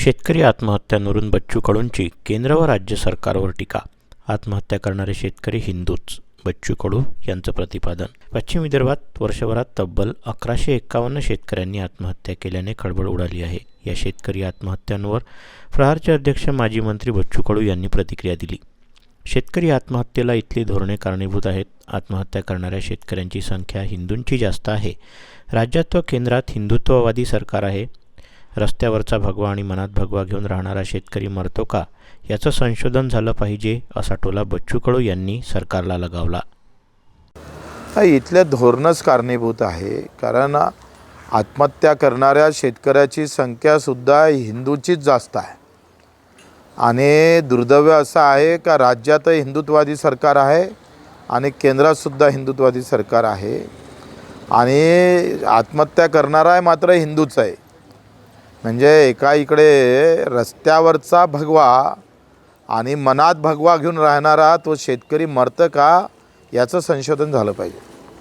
शेतकरी आत्महत्यांवरून बच्चू कडूंची केंद्र व राज्य सरकारवर टीका. आत्महत्या करणारे शेतकरी हिंदूच बच्चू कडू यांचं प्रतिपादन. पश्चिम विदर्भात वर्षभरात तब्बल अकराशे एक्कावन्न शेतकऱ्यांनी आत्महत्या केल्याने खळबळ उडाली आहे. या शेतकरी आत्महत्यांवर प्रहारचे अध्यक्ष माजी मंत्री बच्चू कडू यांनी प्रतिक्रिया दिली. शेतकरी आत्महत्येला इथली धोरणे कारणीभूत आहेत. आत्महत्या करणाऱ्या शेतकऱ्यांची संख्या हिंदूंची जास्त आहे. राज्यात व केंद्रात हिंदुत्ववादी सरकार आहे. रस्त्यावरचा भगवा आणि मनात भगवा घेऊन राहणारा शेतकरी मरतो का? याचं संशोधन झालं पाहिजे असा टोला बच्चू कडू यांनी सरकारला लगावला. इथल्या धोरणच कारणीभूत आहे. कारण आत्महत्या करणाऱ्या शेतकऱ्याची संख्यासुद्धा हिंदूचीच जास्त आहे. आणि दुर्दैव असं आहे का राज्यात हिंदुत्ववादी सरकार आहे आणि केंद्रातसुद्धा हिंदुत्ववादी सरकार आहे. आणि आत्महत्या करणारा आहे मात्र हिंदूच आहे. म्हणजे एका इकडे रस्त्यावरचा भगवा आणि मनात भगवा घेऊन राहणारा तो शेतकरी मरतं का याचं संशोधन झालं पाहिजे.